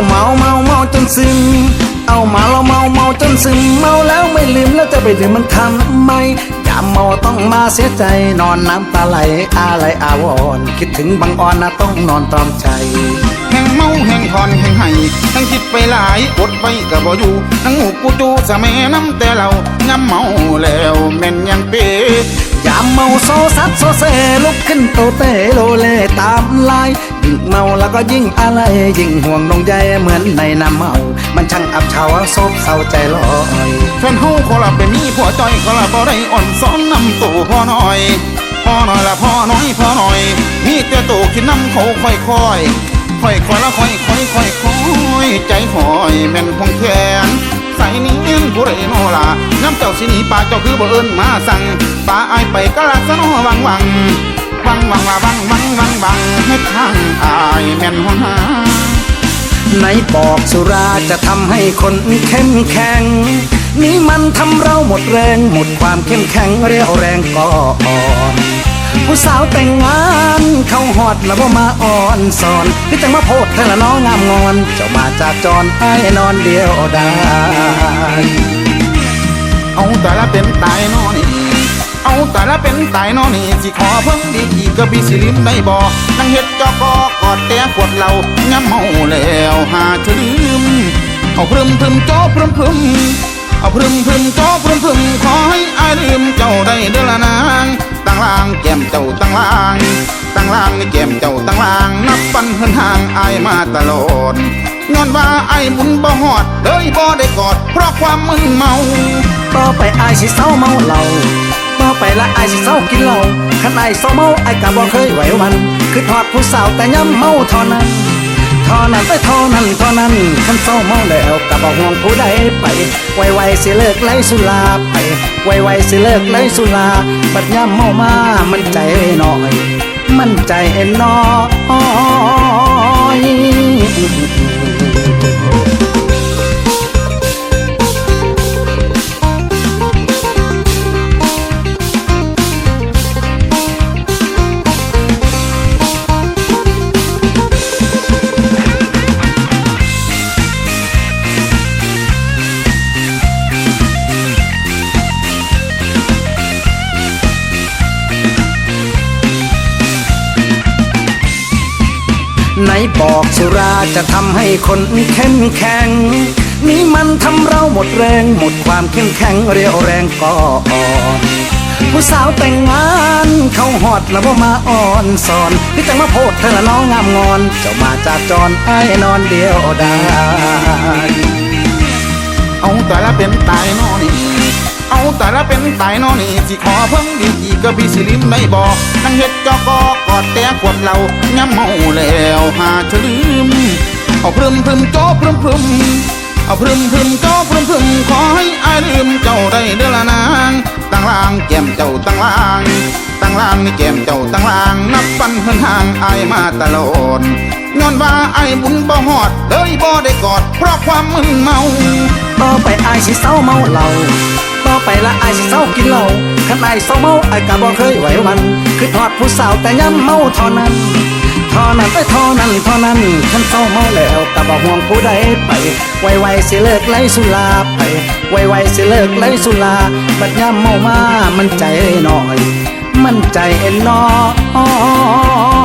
เอาเมาเมาเมาจนซึม เอามาเราเมาเมาจนซึม เมาแล้วไม่ลืมแล้วจะไปลืมมันทำไมอย่าเมาต้องมาเสียใจนอนน้ำตาไหลอะไรอาวรคิดถึงบางอ่อนนะต้องนอนตรอมใจแห่งเมาแห่งทอนแห่งไห้แห่งคิดไปหลายอดไว้ก็บ่อยู่ทั้งหูกูจูสะแม่น้ำแต่เราย้ำเมาแล้วแม่นยังเปอย่าเมาโซซัดโซเซลุกขึ้นโตเตโลเลตามลาย ยิ่งเมาแล้วก็ยิ่งอะไรยิ่งห่วงนงใจเหมือนในน้ำเมา มันช่างอับเฉาโซบเศร้าใจลอยแฟนเฮาขอละไปมีผัวจอยขอละบ่ได้อ่อนซ้อนนำตู่พ่อน้อยพ่อน้อยละพ่อน้อยพ่อน้อยมีแต่ตู่คิดนำเขาค่อยค่อยค่อยค่อยละค่อยค่อยค่อยค่อยใจหอยแม่นคงแขนใส่นี้เงินผู้ใดโนล่ะน้ำเจ้าสินีป่าเจ้าคือบ่เอิ้นมาสั่งป่าอายไปก็ลักษณะวังวัง วังวังว่าวังวังวังวังให้ทางอายแม่นหัวหาไหนบอกสุราจะทำให้คนเข้มแข็ง นี่มันทำเราหมดแรงหมดความเข้มแข็งเรียวแรงก็อ่อนผู้สาวแต่งงานเข้าหอดแล้วก็มาอ่อนสอนพี่จังมาโพดเธอละน้องงามงอน เจ้ามาจากจรให้นอนเดียวได้เอาแต่ละเป็นตายนอนี่เอาแต่ละเป็นตายนอนี่สิขอเพิ่งดี ก็บีสิลิมได้บ่นั่งเฮ็ดจอกอกอดแต่กดเราย้ำเมาแล้วหาเธอลืมเอาพรึมพรึมโจพรึมพรึมเอาพรึมพรึมโจพรึมพรึมขอให้อายลืมเจ้าได้เด้อละนางตั้งล่างแก้มเจ้าตั้งล่างตั้งล่างแก้มเจ้าตั้งล่างนับปันเฮินห่างอายมาตลอดย้อนว่าไอ้ายบุญบ่ฮอดเลยบ่ได้กอด เพราะความมึนเมา ต่อไปอายสิเศร้าเมาเหล้า ไปละไอายสิเศร้ากินเหล้าขันไอเศร้าเมาไอายกะบ่เคยไหววันคือทอดผู้สาวแต่ย้ำเมาเท่านั้นเท่านั้นไปเท่านั้นเท่านั้นขันเศร้าเมาแล้วกะบ่ห่วงผู้ใดไป ไวๆสิเลิกไล่สุราไป ไวๆสิเลิกไล่สุราบัดย้ำเมามามันใจน้อย มันใจน้อย ไหนบอกสุราจะทำให้คนเข้มแข็ง นี่มันทำเราหมดแรงหมดความเข้มแข็งเรียวแรงก็อ่อนผู้สาวแต่งงานเขาหอดแล้วว่ามาอ่อนสอนพี่จังมาโพดเธอละน้องงามงอน เจ้ามาจากจรไอ้นอนเดียวได้เอาแต่ละเป็นตายนอนี่ เอาแต่ละเป็นตายนอนี่สิขอเพิ่งดีอีกก็พี่สิลิมได้บอกนั่งเฮ็ดจอกอกอดแต่กวดเราย้ำเมาแล้วหาเธอลืมเอาพรึมพรึมโจพรึมพรึมเอาพรึมพรึมโจพรึมพรึมขอให้อายลืมเจ้าได้เด้อละนางตั้งล่างแก้มเจ้าตั้งล่างตั้งล่างในแก้มเจ้าตั้งล่างนับปันเฮินห่างอายมาตลอดย้อนว่าไอ้ายบุญบ่ฮอดเลยบ่ได้กอด เพราะความมึนเมาต่อไปอายสิเศร้าเมาเหล้า ต่อไปละไอายสิเศร้ากินเหล้าขันไอายเศร้าเมาไอายกะบ่เคยไหวหวันคือทอดผู้สาวแต่ย้ำเมาเท่านั้นเท่านั้นไปเท่านั้นเท่านั้นขันเศร้าเมาแล้วกะบ่ห่วงผู้ใดไปไวๆสิเลิกไล่สุราไปไวๆสิเลิกไล่สุราบัดย้ำเมามามันใจน้อย มันใจน้อย